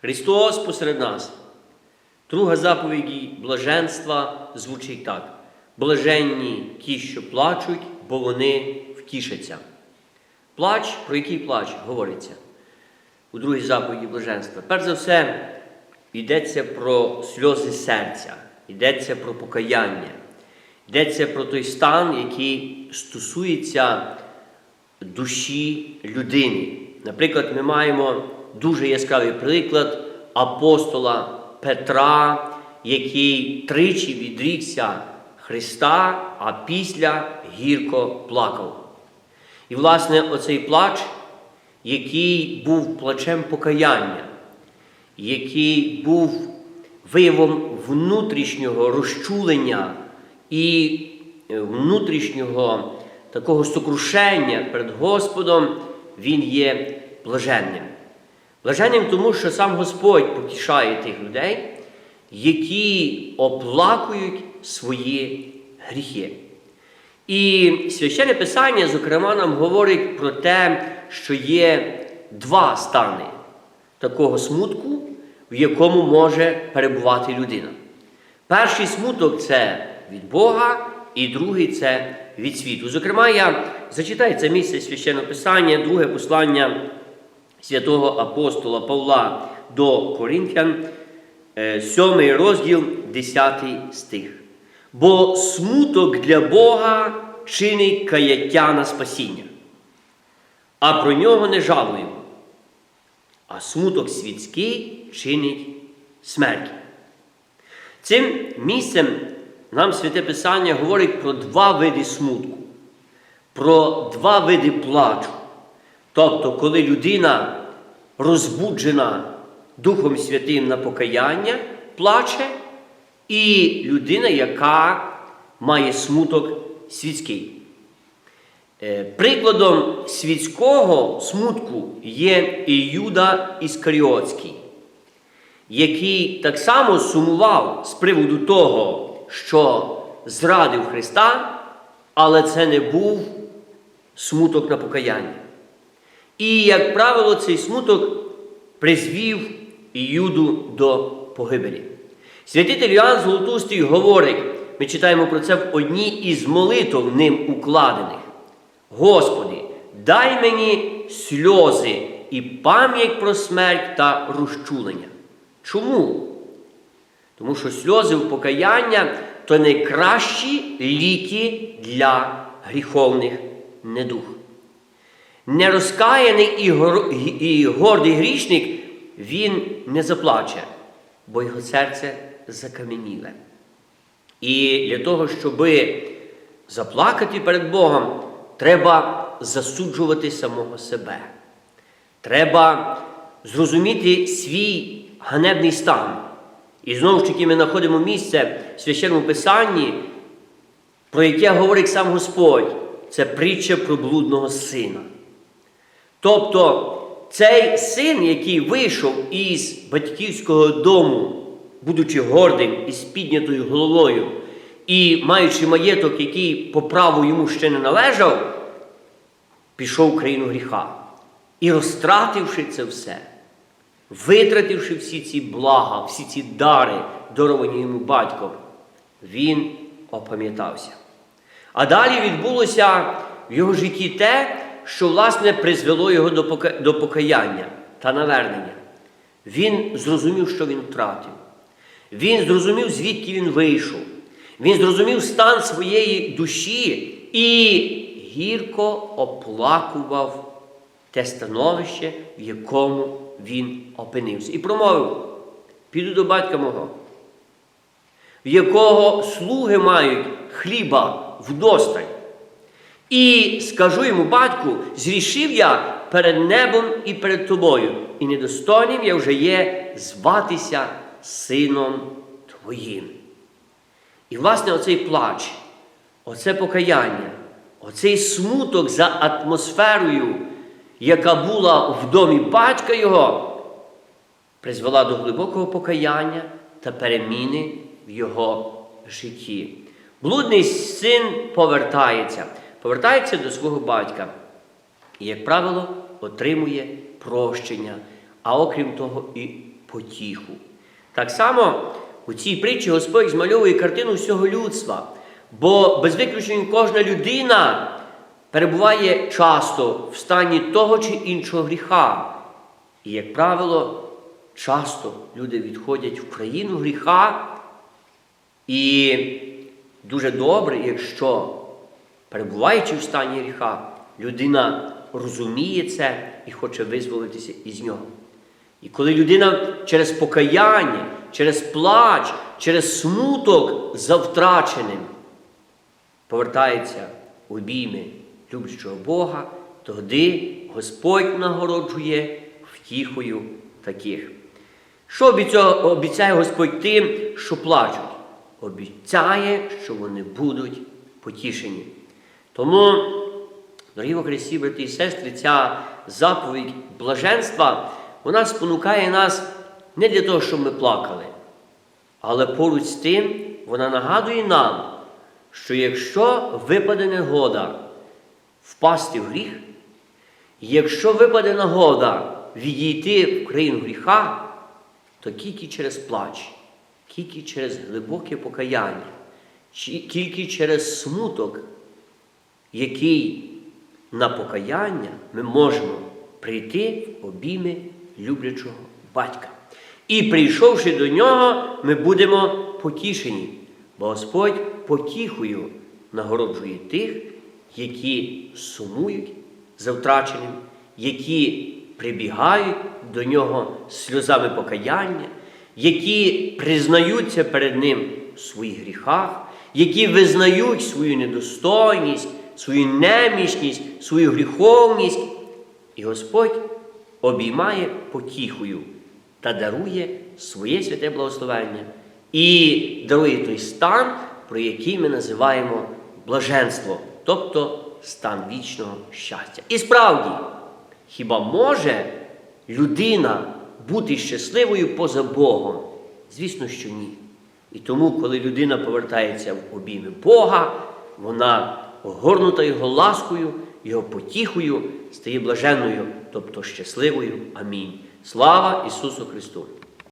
Христос посеред нас. Друга заповіді блаженства звучить так: блаженні ті, що плачуть, бо вони втішаться. Плач, про який плач говориться у другій заповіді блаженства. Перш за все, йдеться про сльози серця, йдеться про покаяння, йдеться про той стан, який стосується душі людини. Наприклад, ми маємо дуже яскравий приклад апостола Петра, який тричі відрікся Христа, а після гірко плакав. І, власне, оцей плач, який був плачем покаяння, який був виявом внутрішнього розчулення і е, внутрішнього такого сокрушення перед Господом, він є блаженним. Блаженним тому, що сам Господь потішає тих людей, які оплакують свої гріхи. І священне Писання, зокрема, нам говорить про те, що є два стани такого смутку, в якому може перебувати людина. Перший смуток це від Бога, і другий це від світу. Зокрема, я зачитаю це місце священного Писання, друге послання святого апостола Павла до Коринфян, 7 розділ, 10 стих. Бо смуток для Бога чинить каяття на спасіння, а про нього не жалуємо. А смуток світський чинить смерть. Цим місцем нам Святе Писання говорить про два види смутку, про два види плачу. Тобто, коли людина розбуджена Духом Святим на покаяння, плаче, і людина, яка має смуток світський. Е, Прикладом світського смутку є і Юда Іскаріотський, який так само сумував з приводу того, що зрадив Христа, але це не був смуток на покаяння. І, як правило, цей смуток призвів Юду до погибелі. Святитель Іоанн Золотустий говорить, ми читаємо про це в одній із молитв ним укладених. Господи, дай мені сльози і пам'ять про смерть та розчулення. Чому? Тому що сльози в покаяння то найкращі ліки для гріховних недух. Нерозкаяний і, і гордий грішник він не заплаче, бо його серце закам'яніле. І для того, щоб заплакати перед Богом, треба засуджувати самого себе. Треба зрозуміти свій ганебний стан. І знову ж таки ми знаходимо місце в священному Писанні, про яке говорить сам Господь. Це притча про блудного сина. Тобто цей син, який вийшов із батьківського дому, будучи гордим і з піднятою головою, і маючи маєток, який по праву йому ще не належав, пішов в країну гріха. І розтративши це все, витративши всі ці блага, всі ці дари, даровані йому батьком, він опам'ятався. А далі відбулося в його житті те, що, власне, призвело його до, покаяння та навернення. Він зрозумів, що він втратив. Він зрозумів, звідки він вийшов. Він зрозумів стан своєї душі і гірко оплакував те становище, в якому він опинився. І промовив: піду до батька мого, в якого слуги мають хліба вдосталь. І скажу йому, батьку, зрішив я перед небом і перед тобою, і недостойним я вже є зватися сином твоїм. І, власне, оцей плач, оце покаяння, оцей смуток за атмосферою, яка була в домі батька його, призвела до глибокого покаяння та переміни в його житті. Блудний син повертається, повертається до свого батька і, як правило, отримує прощення, а окрім того, і потіху. Так само у цій притчі Господь змальовує картину всього людства, бо без виключення кожна людина перебуває часто в стані того чи іншого гріха. І, як правило, часто люди відходять в країну гріха, і дуже добре, якщо, перебуваючи в стані гріха, людина розуміє це і хоче визволитися із нього. І коли людина через покаяння, через плач, через смуток за втраченим повертається в обійми люблячого Бога, тоді Господь нагороджує втіхою таких. Що обіцяє Господь тим, що плачуть? Обіцяє, що вони будуть потішені. Тому, дорогі Христі, брати і сестри, ця заповідь блаженства, вона спонукає нас не для того, щоб ми плакали, але поруч з тим вона нагадує нам, що якщо випаде негода впасти в гріх, якщо випаде нагода відійти в країну гріха, то тільки через плач, тільки через глибоке покаяння, тільки через смуток, який на покаяння ми можемо прийти в обійми люблячого батька. І прийшовши до нього, ми будемо потішені, бо Господь потіхою нагороджує тих, які сумують за втраченим, які прибігають до нього сльозами покаяння, які признаються перед Ним в своїх гріхах, які визнають свою недостойність, свою немічність, свою гріховність. І Господь обіймає потіхою та дарує своє святе благословення і дарує той стан, про який ми називаємо блаженство, тобто стан вічного щастя. І справді, хіба може людина бути щасливою поза Богом? Звісно, що ні. І тому, коли людина повертається в обійми Бога, вона огорнута його ласкою, його потіхою, стає блаженною, тобто щасливою. Амінь. Слава Ісусу Христу!